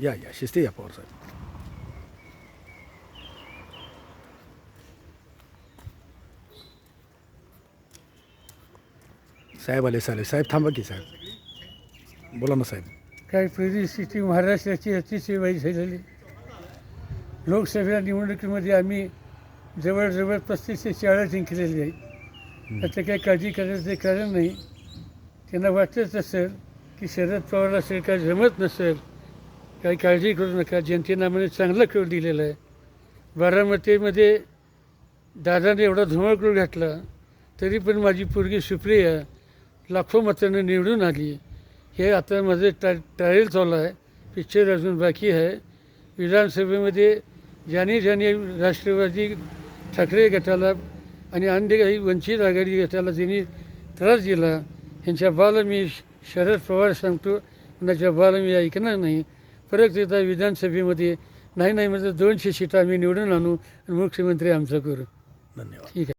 या या शिस्ते या पवार साहेब साहेब आले साहेब साहेब थांबा की साहेब. बोला ना साहेब. काय परिस्थिती महाराष्ट्राची अतिशय वाईट झालेली. लोकसभा निवडणुकीमध्ये आम्ही जवळजवळ पस्तीस ते चाळीस जिंकलेली आहे आता काही काळजी करायचं कारण नाही. त्यांना वाटतच असेल की शरद पवार असेल काय जमत नसेल काही काळजी करू नका. जनतेनं आम्हाला चांगलं करून दिलेलं आहे. बारामतीमध्ये दादाने एवढा धुमाकूळ घातला तरी पण माझी पोरगी सुप्रिया लाखो मतानं निवडून आली. हे आता माझं टा ट्रायल चालू आहे. पिक्चर अजून बाकी आहे. विधानसभेमध्ये ज्याने ज्याने राष्ट्रवादी ठाकरे गटाला आणि अन्य काही वंचित आघाडी गटाला त्यांनी त्रास दिला ह्यांच्या बाला मी शरद पवार सांगतो कुणाच्या बाला मी ऐकणार नाही. परत एकदा विधानसभेमध्ये. नाही नाही म्हणजे दोनशे सीटा आम्ही निवडून आणू आणि मुख्यमंत्री आमचा करू. धन्यवाद. ठीक आहे.